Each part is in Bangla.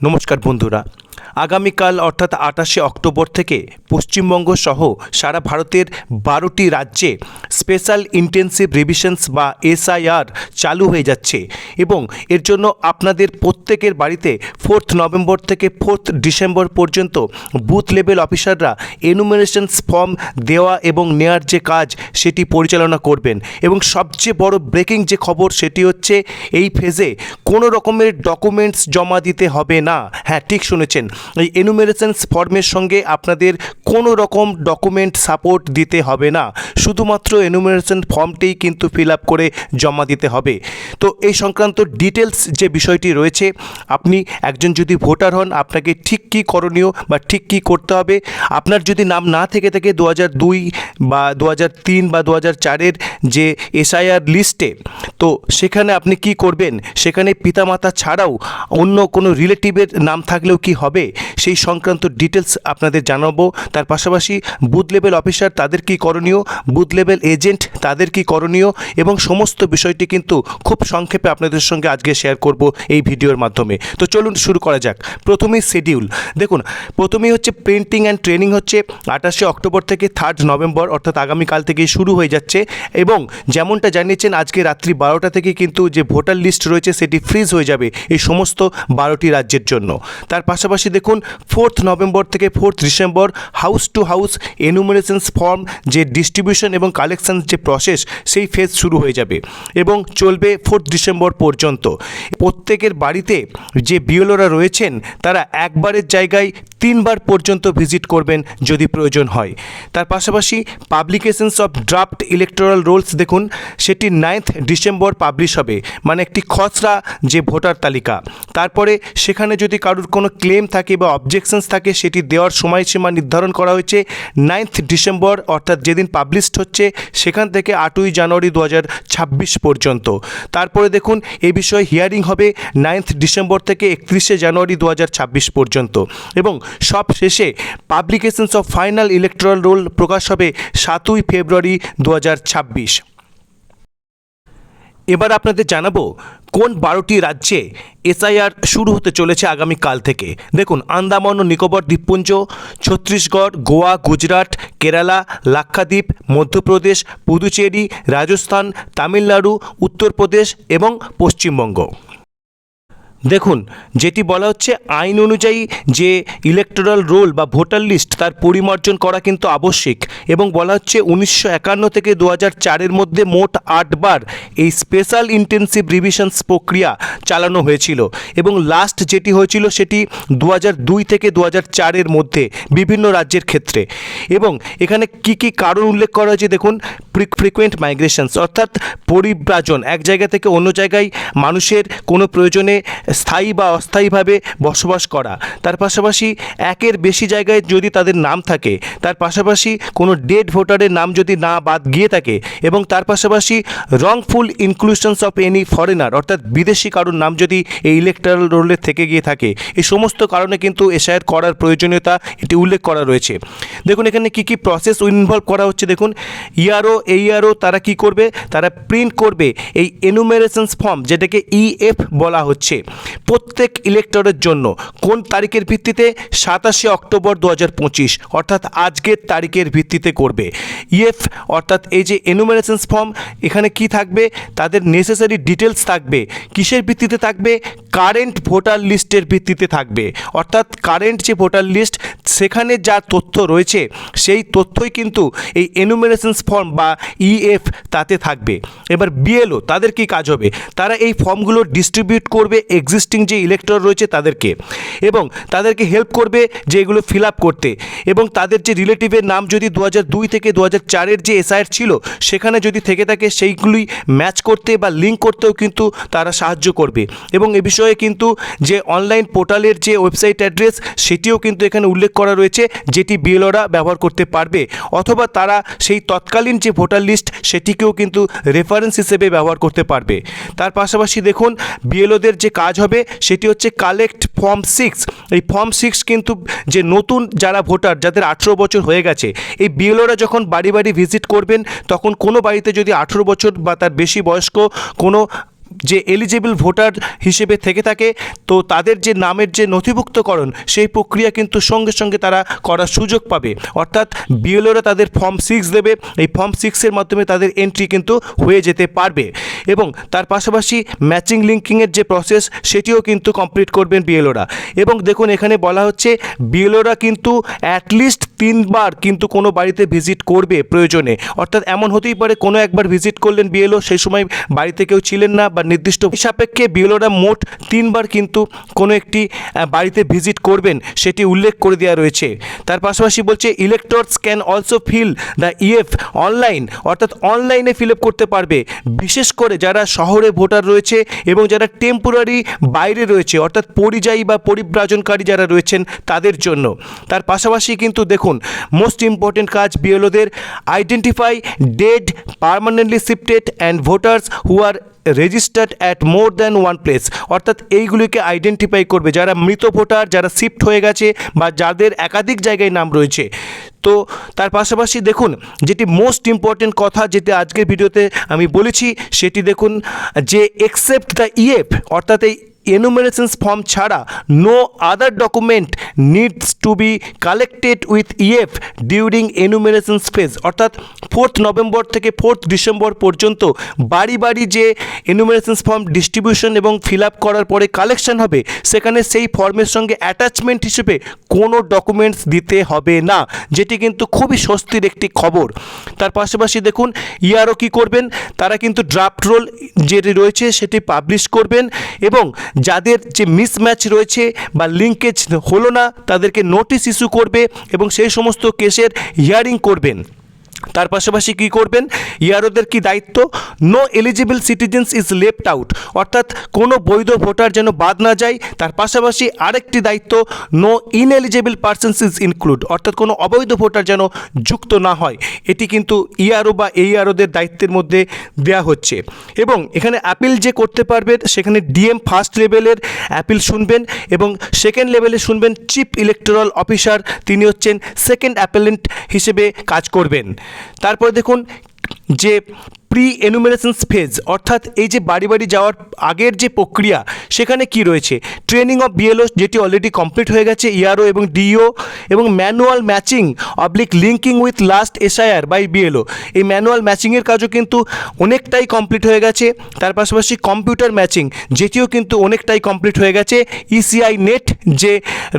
নমস্কার বন্ধুরা আগামীকাল অর্থাৎ আটাশে অক্টোবর থেকে পশ্চিমবঙ্গ সহ সারা ভারতের বারোটি রাজ্যে স্পেশাল ইন্টেন্সিভ রিভিশনস বা এসআইআর চালু হয়ে যাচ্ছে এবং এর জন্য আপনাদের প্রত্যেকের বাড়িতে ফোর্থ নভেম্বর থেকে ফোর্থ ডিসেম্বর পর্যন্ত বুথ লেভেল অফিসাররা এনুমিনেশনস ফর্ম দেওয়া এবং নেয়ার যে কাজ সেটি পরিচালনা করবেন এবং সবচেয়ে বড় ব্রেকিং যে খবর সেটি হচ্ছে এই ফেজে কোনো রকমের ডকুমেন্টস জমা দিতে হবে না। হ্যাঁ ঠিক শুনেছেন। এই এনুমেরেশনস ফর্মের সঙ্গে আপনাদের কোনো রকম ডকুমেন্ট সাপোর্ট দিতে হবে না। শুধুমাত্র এনুমেরেশন ফর্মটিই কিন্তু ফিল আপ করে জমা দিতে হবে। তো এই সংক্রান্ত ডিটেলস যে বিষয়টি রয়েছে, আপনি একজন যদি ভোটার হন, আপনাকে ঠিক কী করণীয় বা ঠিক কী করতে হবে? আপনার যদি নাম না থেকে থাকে দু দুই বা দু তিন বা দু চারের যে এসআইআর লিস্টে তো সেখানে আপনি কি করবেন? সেখানে পিতামাতা ছাড়াও অন্য কোনো রিলেটিভের নাম থাকলেও কি হবে? সেই সংক্রান্ত ডিটেলস আপনাদের জানাব। তার পাশাপাশি বুথ লেভেল অফিসার তাদের কি করণীয়? বুথ লেভেল এজেন্ট তাদের কি করণীয়? এবং সমস্ত বিষয়টি কিন্তু খুব সংক্ষেপে আপনাদের সঙ্গে আজকে শেয়ার করব এই ভিডিওর মাধ্যমে। তো চলুন শুরু করা যাক। প্রথমেই শিডিউল দেখুন, প্রথমেই হচ্ছে প্রিন্টিং অ্যান্ড ট্রেনিং হচ্ছে আঠাশে অক্টোবর থেকে থার্ড নভেম্বর, অর্থাৎ আগামীকাল থেকেই শুরু হয়ে যাচ্ছে। এবং যেমনটা জানিয়েছেন আজকে রাত্রি বারোটা থেকে কিন্তু যে ভোটার লিস্ট রয়েছে, সেটি ফ্রিজ হয়ে যাবে এই সমস্ত বারোটি রাজ্যের জন্য। তার পাশাপাশি দেখুন ফোর্থ নভেম্বর থেকে fourth December house to house enumerations form যে ডিস্ট্রিবিউশন এবং কালেকশন যে প্রসেস সেই ফেজ শুরু হয়ে যাবে এবং চলবে ফোর্থ ডিসেম্বর পর্যন্ত। প্রত্যেকের বাড়িতে যে বিএলওরা রয়েছেন, তারা একবারের জায়গায় তিনবার পর্যন্ত ভিজিট করবেন যদি প্রয়োজন হয়। তার পাশাপাশি publications of draft electoral rolls দেখুন, সেটি নাইন্থ ডিসেম্বর পাবলিশ হবে মানে একটি খসড়া যে ভোটার তালিকা। তারপরে সেখানে যদি কারোর কোনো ক্লেম থাকে বা অবজেকশনস থাকে, সেটি দেওয়ার সময়সীমা নির্ধারণ করা হয়েছে নাইন্থ ডিসেম্বর অর্থাৎ যেদিন পাবলিশড হচ্ছে, সেখান থেকে আটই জানুয়ারি দু পর্যন্ত। তারপরে দেখুন, এ বিষয়ে হিয়ারিং হবে নাইন্থ ডিসেম্বর থেকে একত্রিশে জানুয়ারি দু পর্যন্ত। এবং সব শেষে publications of final electoral roll প্রকাশ হবে সাতই ফেব্রুয়ারি দু এবার আপনাদের জানাব কোন বারোটি রাজ্যে এসআইআর শুরু হতে চলেছে আগামীকাল থেকে? দেখুন, আন্দামান ও নিকোবর দ্বীপপুঞ্জ, ছত্তিশগড়, গোয়া, গুজরাট, কেরালা, লাক্ষাদ্বীপ, মধ্যপ্রদেশ, পুদুচেরি, রাজস্থান, তামিলনাড়ু, উত্তরপ্রদেশ এবং পশ্চিমবঙ্গ। দেখুন, যেটি বলা হচ্ছে আইন অনুযায়ী যে ইলেকটোরাল রোল বা ভোটার লিস্ট তার পরিমার্জন করা কিন্তু আবশ্যিক এবং বলা হচ্ছে উনিশশো একান্ন থেকে দু হাজার চারের মধ্যে মোট আটবার এই স্পেশাল ইন্টেন্সিভ রিভিশনস প্রক্রিয়া চালানো হয়েছিল এবং লাস্ট যেটি হয়েছিল সেটি দু দুই থেকে দু চারের মধ্যে বিভিন্ন রাজ্যের ক্ষেত্রে। এবং এখানে কি কি কারণ উল্লেখ করা হয়েছে দেখুন ফ্রিকুয়েন্ট মাইগ্রেশনস অর্থাৎ পরিব্রাজন, এক জায়গা থেকে অন্য জায়গায় মানুষের কোনো প্রয়োজনে স্থায়ী বা অস্থায়ীভাবে বসবাস করা। তার পাশাপাশি একের বেশি জায়গায় যদি তাদের নাম থাকে, তার পাশাপাশি কোনো ডেড ভোটারের নাম যদি না বাদ গিয়ে থাকে এবং তার পাশাপাশি wrongful inclusions of any foreigner অর্থাৎ বিদেশি কারোর নাম যদি এই ইলেকট্রাল রোলে থেকে গিয়ে থাকে, এই সমস্ত কারণে কিন্তু এসআইআর করার প্রয়োজনীয়তা এটি উল্লেখ করা রয়েছে। দেখুন, এখানে কি কি প্রসেস ইনভলভ করা হচ্ছে দেখুন। ইয়ারও এই এইআরও তারা কি করবে? তারা প্রিন্ট করবে এই এনুমেরেশনস ফর্ম যেটাকে ইএফ বলা হচ্ছে। প্রত্যেক ইলেক্টরের জন্য কোন তারিখের ভিত্তিতে? সাতাশে অক্টোবর দু হাজার পঁচিশ, অর্থাৎ আজকের তারিখের ভিত্তিতে করবে। ইএফ, অর্থাৎ এই যে এনুমেরেশনস ফর্ম এখানে কি থাকবে? তাদের নেসেসারি ডিটেলস থাকবে। কিসের ভিত্তিতে থাকবে? কারেন্ট ভোটার লিস্টের ভিত্তিতে থাকবে। অর্থাৎ কারেন্ট যে ভোটার লিস্ট সেখানে যা তথ্য রয়েছে, সেই তথ্যই কিন্তু এই এনুমেরেশনস ফর্ম বা ইএফ তাতে থাকবে। এবার বিএলও, তাদের কি কাজ হবে? তারা এই ফর্মগুলো ডিস্ট্রিবিউট করবে এক্সিস্টিং যে ইলেক্টর রয়েছে তাদেরকে এবং তাদেরকে হেল্প করবে যে এগুলো ফিল আপ করতে এবং তাদের যে রিলেটিভের নাম যদি দু দুই থেকে দু হাজার চারের যে এসআইআর ছিল, সেখানে যদি থেকে থাকে সেইগুলি ম্যাচ করতে বা লিঙ্ক করতেও কিন্তু তারা সাহায্য করবে। এবং এ বিষয়ে কিন্তু যে অনলাইন পোর্টালের যে ওয়েবসাইট অ্যাড্রেস সেটিও কিন্তু এখানে উল্লেখ করা রয়েছে, যেটি বিএলওরা ব্যবহার করতে পারবে। অথবা তারা সেই তৎকালীন যে ভোটার লিস্ট সেটিকেও কিন্তু রেফারেন্স হিসেবে ব্যবহার করতে পারবে। তার পাশাপাশি দেখুন বিএলওদের যে কাজ হবে, সেটি হচ্ছে কালেক্ট ফর্ম সিক্স এই ফর্ম সিক্স কিন্তু যে নতুন যারা ভোটার যাদের আঠেরো বছর হয়ে গেছে, এই বিএলওরা যখন বাড়ি বাড়ি ভিজিট করবেন, তখন কোনো বাড়িতে যদি আঠেরো বছর বা তার বেশি বয়স্ক কোনো যে এলিজেবল ভোটার হিসেবে থেকে থাকে, তো তাদের যে নামের যে নথিভুক্তকরণ, সেই প্রক্রিয়া কিন্তু সঙ্গে সঙ্গে তারা করার সুযোগ পাবে। অর্থাৎ বিএলওরা তাদের ফর্ম সিক্স দেবে, এই ফর্ম সিক্সের মাধ্যমে তাদের এন্ট্রি কিন্তু হয়ে যেতে পারবে। এবং তার পাশাপাশি ম্যাচিং লিঙ্কিংয়ের যে প্রসেস সেটিও কিন্তু কমপ্লিট করবেন বিএলওরা এবং দেখুন, এখানে বলা হচ্ছে বিএলওরা কিন্তু অ্যাটলিস্ট তিনবার কিন্তু কোনো বাড়িতে ভিজিট করবে প্রয়োজনে। অর্থাৎ এমন হতেই পারে কোনো একবার ভিজিট করলেন বিএলও, সেই সময় বাড়িতে কেউ ছিলেন না বা নির্দিষ্ট সাপেক্ষে বিএলওরা মোট তিনবার কিন্তু কোনো একটি বাড়িতে ভিজিট করবেন সেটি উল্লেখ করে দেওয়া রয়েছে। তার পাশাপাশি বলছে electors can also fill the EF online অর্থাৎ অনলাইনে ফিল আপ করতে পারবে। বিশেষ করে যারা শহরে ভোটার রয়েছে এবং যারা টেম্পোরারি বাইরে রয়েছে, অর্থাৎ পরিযায়ী বা পরিব্রাজনকারী যারা রয়েছেন তাদের জন্য। তার পাশাপাশি কিন্তু দেখুন মোস্ট ইম্পর্টেন্ট কাজ বিএলওদের identify dead permanently shifted and voters who are registered at more than one place অর্থাৎ এইগুলিকে আইডেন্টিফাই করবে। যারা মৃত ভোটার, যারা শিফট হয়ে গেছে বা যাদের একাধিক জায়গায় নাম রয়েছে। তো তার পাশাপাশি দেখুন, যেটি মোস্ট ইম্পর্টেন্ট কথা যেটি আজকের ভিডিওতে আমি বলেছি, সেটি দেখুন যে এক্সেপ্ট দ্য ইএফ অর্থাৎ এই এনুমারেশনস ফর্ম ছাড়া no other document needs to be collected with EF during enumerations phase অর্থাৎ ফোর্থ নভেম্বর থেকে ফোর্থ ডিসেম্বর পর্যন্ত বাড়ি বাড়ি যে এনুমারেশনস ফর্ম ডিস্ট্রিবিউশন এবং ফিল আপ করার পরে কালেকশন হবে, সেখানে সেই ফর্মের সঙ্গে অ্যাটাচমেন্ট হিসেবে কোনো ডকুমেন্টস দিতে হবে না, যেটি কিন্তু খুবই স্বস্তির একটি খবর। তার পাশাপাশি দেখুন ইয়ারও কী করবেন? তারা কিন্তু ড্রাফট রোল যেটি রয়েছে সেটি পাবলিশ করবেন এবং যাদের যে মিসম্যাচ রয়েছে বা লিঙ্কেজ হলো না, তাদেরকে নোটিশ ইস্যু করবে এবং সেই সমস্ত কেসের হিয়ারিং করবেন। তার পাশাপাশি কী করবেন? ইয়ারোদের কি দায়িত্ব? No eligible citizens is left out অর্থাৎ কোনো বৈধ ভোটার যেন বাদ না যায়। তার পাশাপাশি আরেকটি দায়িত্ব no ineligible persons is include অর্থাৎ কোনো অবৈধ ভোটার যেন যুক্ত না হয়। এটি কিন্তু ইআরও বা এইআরওদের দায়িত্বের মধ্যে দেয়া হচ্ছে। এবং এখানে অ্যাপিল যে করতে পারবেন সেখানে ডিএম ফার্স্ট লেভেলের অ্যাপিল শুনবেন এবং সেকেন্ড লেভেলে শুনবেন চিফ ইলেকটোরাল অফিসার তিনি হচ্ছেন সেকেন্ড অ্যাপেলেন্ট হিসেবে কাজ করবেন। তারপরে দেখুন যে প্রি এনুমিনেশনস ফেজ অর্থাৎ এই যে বাড়ি বাড়ি যাওয়ার আগের যে প্রক্রিয়া, সেখানে কি রয়েছে? ট্রেনিং অফ বিএলও যেটি অলরেডি কমপ্লিট হয়ে গেছে ইআরও এবং ডিও এবং manual matching oblique linking with last SIR by BLO এই ম্যানুয়াল ম্যাচিংয়ের কাজও কিন্তু অনেকটাই কমপ্লিট হয়ে গেছে, তার পাশাপাশি কম্পিউটার ম্যাচিং যেটিও কিন্তু অনেকটাই কমপ্লিট হয়ে গেছে ইসিআই নেট যে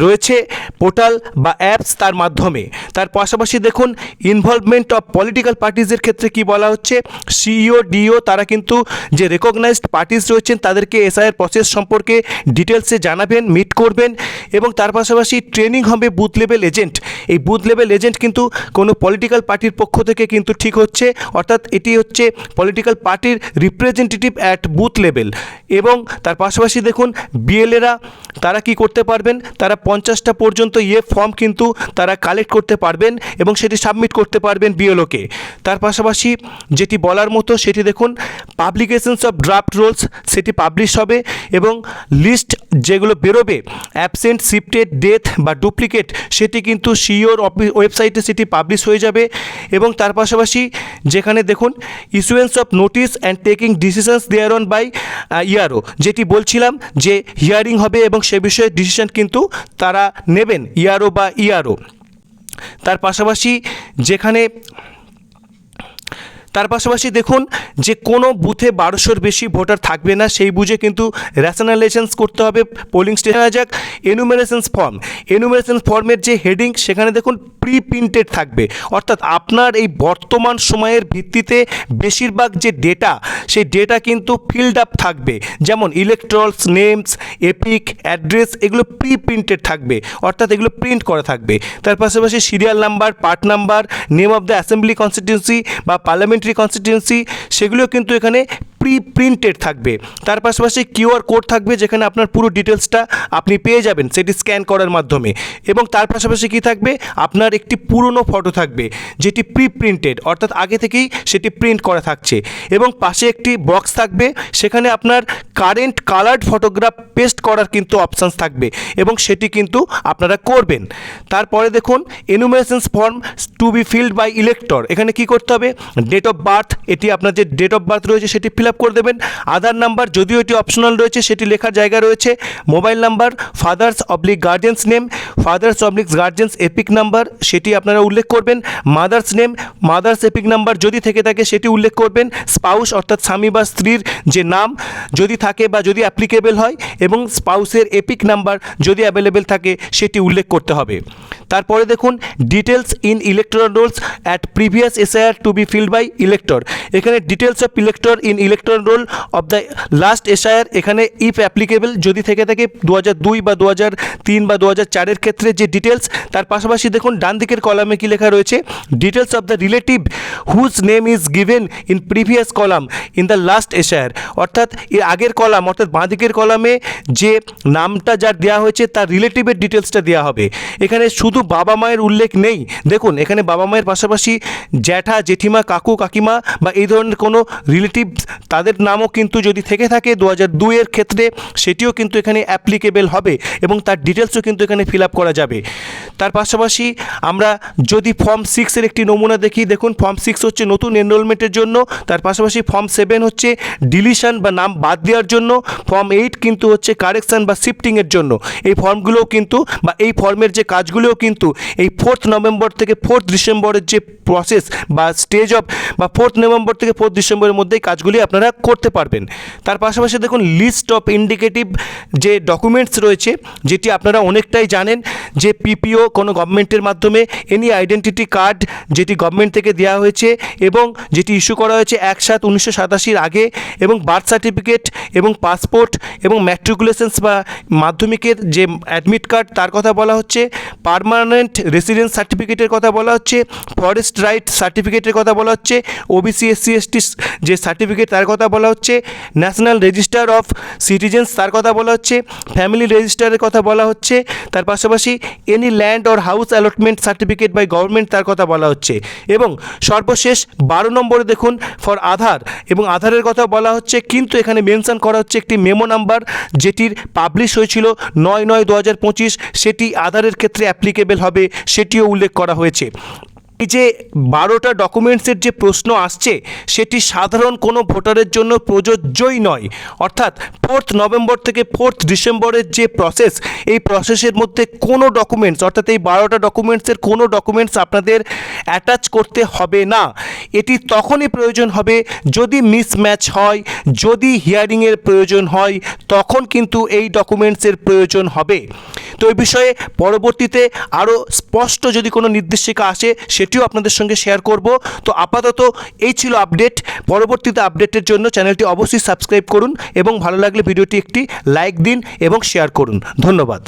রয়েছে পোর্টাল বা অ্যাপস তার মাধ্যমে। তার পাশাপাশি দেখুন ইনভলভমেন্ট অফ পলিটিক্যাল পার্টিজের ক্ষেত্রে কি বলা হচ্ছে? সিইও ডিও তারা কিন্তু যে রেকগনাইজড পার্টিস রয়েছেন, তাদেরকে এসআইয়ের প্রসেস সম্পর্কে ডিটেলসে জানাবেন মিট করবেন এবং তার পাশাপাশি ট্রেনিং হবে বুথ লেভেল এজেন্ট এই বুথ লেভেল এজেন্ট কিন্তু কোনো পলিটিক্যাল পার্টির পক্ষ থেকে কিন্তু ঠিক হচ্ছে, অর্থাৎ এটি হচ্ছে পলিটিক্যাল পার্টির রিপ্রেজেন্টেটিভ অ্যাট বুথ লেভেল এবং তার পাশাপাশি দেখুন বিএলএরা তারা কি করতে পারবেন? তারা পঞ্চাশটা পর্যন্ত ইয়ে ফর্ম কিন্তু তারা কালেক্ট করতে পারবেন এবং সেটি সাবমিট করতে পারবেন বিএলওকে তার পাশাপাশি যেটি বলার মতো সেটি দেখুন। পাবলিকেশনস অফ ড্রাফট রোলস সেটি পাবলিশ হবে এবং লিস্ট যেগুলো বেরোবে অ্যাবসেন্ট শিফটেড ডেথ বা ডুপ্লিকেট সেটি কিন্তু সিওর ওয়েবসাইটে সেটি পাবলিশ হয়ে যাবে এবং তার পাশাপাশি যেখানে দেখুন issuance of notice and taking decisions thereon by ERO, যেটি বলছিলাম যে হিয়ারিং হবে এবং সে বিষয়ে ডিসিশন কিন্তু তারা নেবেন, ইয়ারও বা ইয়ারও। তার পাশাপাশি যেখানে তার পাশাপাশি দেখুন যে কোনো বুথে বারোশোর বেশি ভোটার থাকবে না, সেই বুঝে কিন্তু র্যাশনালাইজেশনস করতে হবে পোলিং স্টেশন যাক এনুমারেশনস ফর্ম এনুমারেশনস ফর্মের যে হেডিং সেখানে দেখুন প্রি প্রিন্টেড থাকবে। অর্থাৎ আপনার এই বর্তমান সময়ের ভিত্তিতে বেশিরভাগ যে ডেটা সেই ডেটা কিন্তু ফিল্ড আপ থাকবে। যেমন ইলেকট্রলস নেমস এপিক অ্যাড্রেস এগুলো প্রি প্রিন্টেড থাকবে। অর্থাৎ এগুলো প্রিন্ট করা থাকবে। তার পাশাপাশি serial number part number name of the assembly constituency বা পার্লামেন্টারি কনস্টিটিউন্সি সেগুলো কিন্তু এখানে প্রি প্রিন্টেড থাকবে। তার পাশাপাশি কিউআর কোড থাকবে যেখানে আপনার পুরো ডিটেলসটা আপনি পেয়ে যাবেন, সেটি স্ক্যান করার মাধ্যমে। এবং তার পাশাপাশি কি থাকবে? আপনার একটি পুরনো ফটো থাকবে, যেটি প্রি প্রিন্টেড অর্থাৎ আগে থেকেই সেটি প্রিন্ট করা থাকছে। এবং পাশে একটি বক্স থাকবে, সেখানে আপনার কারেন্ট কালার্ড ফটোগ্রাফ পেস্ট করার কিন্তু অপশানস থাকবে এবং সেটি কিন্তু আপনারা করবেন। তারপরে দেখুন enumerations form to be filled by elector এখানে কি করতে হবে? ডেট অফ বার্থ এটি আপনার যে ডেট অফ বার্থ রয়েছে, সেটি ফিল আপ করে দেবেন। আধার নাম্বার যদিও এটি অপশনাল রয়েছে, সেটি লেখার জায়গা রয়েছে। Mobile number father's oblique guardian's name father's oblique guardian's EPIC number সেটি আপনারা উল্লেখ করবেন। Mother's name mother's EPIC number যদি থেকে থাকে, সেটি উল্লেখ করবেন। স্পাউস অর্থাৎ স্বামী বা স্ত্রীর যে নাম, যদি থাকে বা যদি অ্যাপ্লিকেবল হয়, এবং স্পাউসের এপিক নাম্বার যদি অ্যাভেলেবেল থাকে, সেটি উল্লেখ করতে হবে। তারপরে দেখুন details in electoral rolls at previous SIR to be filled by elector এখানে details of elector in electoral roll of the last SIR এখানে ইফ অ্যাপ্লিকেবল যদি থেকে থাকে দু দুই বা দু তিন বা দু চারের ক্ষেত্রে যে ডিটেলস তার পাশাপাশি দেখুন ডান দিকের কলামে কি লেখা রয়েছে? Details of the relative whose name is given in previous column in the last SIR অর্থাৎ এর আগের কলাম অর্থাৎ বাঁ দিকের কলামে যে নামটা যার দেওয়া হয়েছে, তার রিলেটিভের ডিটেলসটা দেওয়া হবে। এখানে শুধু বাবা মায়ের উল্লেখ নেই। দেখুন, এখানে বাবা মায়ের পাশাপাশি জ্যাঠা, জেঠিমা, কাকু, কাকিমা বা এই ধরনের কোনো রিলেটিভ তাদের নামও কিন্তু যদি থেকে থাকে দু হাজার দুইয়ের ক্ষেত্রে সেটিও কিন্তু এখানে অ্যাপ্লিকেবেল হবে এবং তার ডিটেলসও কিন্তু এখানে ফিল আপ করা যাবে। তার পাশাপাশি আমরা যদি ফর্ম সিক্সের একটি নমুনা দেখি, দেখুন ফর্ম সিক্স হচ্ছে নতুন এনরোলমেন্টের জন্য, তার পাশাপাশি ফর্ম সেভেন হচ্ছে ডিলিশন বা নাম বাদ দেওয়ার জন্য ফর্ম এইট কিন্তু হচ্ছে কারেকশান বা শিফটিংয়ের জন্য। এই ফর্মগুলোও কিন্তু বা এই ফর্মের যে কাজগুলোও কিন্তু এই ফোর্থ নভেম্বর থেকে ফোর্থ ডিসেম্বরের যে প্রসেস বা স্টেজ অফ বা ফোর্থ নভেম্বর থেকে ফোর্থ ডিসেম্বরের মধ্যে এই কাজগুলি আপনারা করতে পারবেন। তার পাশাপাশি দেখুন লিস্ট অফ ইন্ডিকেটিভ যে ডকুমেন্টস রয়েছে, যেটি আপনারা অনেকটাই জানেন যে পিপিও কোনো গভর্নমেন্টের মাধ্যমে এনি আইডেন্টিটি কার্ড যেটি গভর্নমেন্ট থেকে দেওয়া হয়েছে এবং যেটি ইস্যু করা হয়েছে এক সাত উনিশশো সাতাশির আগে এবং বার্থ সার্টিফিকেট এবং পাসপোর্ট এবং ম্যাট্রিকুলেশনস বা মাধ্যমিকের যে অ্যাডমিট কার্ড তার কথা বলা হচ্ছে পার্মানেন্ট রেসিডেন্স সার্টিফিকেটের কথা বলা হচ্ছে ফরেস্ট রাইট সার্টিফিকেটের কথা বলা হচ্ছে ওবিসি এসসি এসটি যে সার্টিফিকেট তার কথা বলা হচ্ছে। ন্যাশনাল রেজিস্টার অফ সিটিজেন্স তার কথা বলা হচ্ছে। ফ্যামিলি রেজিস্টারের কথা বলা হচ্ছে। তার পাশাপাশি any land or house allotment certificate by government তার কথা বলা হচ্ছে। এবং সর্বশেষ বারো নম্বরে দেখুন ফর আধার এবং আধারের কথা বলা হচ্ছে। কিন্তু এখানে মেনশন করা হচ্ছে একটি মেমো নাম্বার যেটির পাবলিশ হয়েছিল নয় নয় দু সেটি আধারের ক্ষেত্রে অ্যাপ্লিকেবল হবে। সেটিও উল্লেখ করা হয়েছে। এই যে বারোটা ডকুমেন্টসের যে প্রশ্ন আসছে, সেটি সাধারণ কোনো ভোটারের জন্য প্রযোজ্যই নয়। অর্থাৎ ফোর্থ নভেম্বর থেকে ফোর্থ ডিসেম্বরের যে প্রসেস এই প্রসেসের মধ্যে কোনো ডকুমেন্টস অর্থাৎ এই বারোটা ডকুমেন্টসের কোনো ডকুমেন্টস আপনাদের অ্যাটাচ করতে হবে না। এটি তখনই প্রয়োজন হবে যদি মিসম্যাচ হয়, যদি হিয়ারিংয়ের প্রয়োজন হয়, তখন কিন্তু এই ডকুমেন্টসের প্রয়োজন হবে। তো এই বিষয়ে পরবর্তীতে আরও স্পষ্ট যদি কোনো নির্দেশিকা আসে সেটিও আপনাদের সঙ্গে শেয়ার করব। তো আপাতত এই ছিল আপডেট পরবর্তীতে আপডেটের জন্য চ্যানেলটি অবশ্যই সাবস্ক্রাইব করুন এবং ভালো লাগলে ভিডিওটি একটি লাইক দিন এবং শেয়ার করুন। ধন্যবাদ।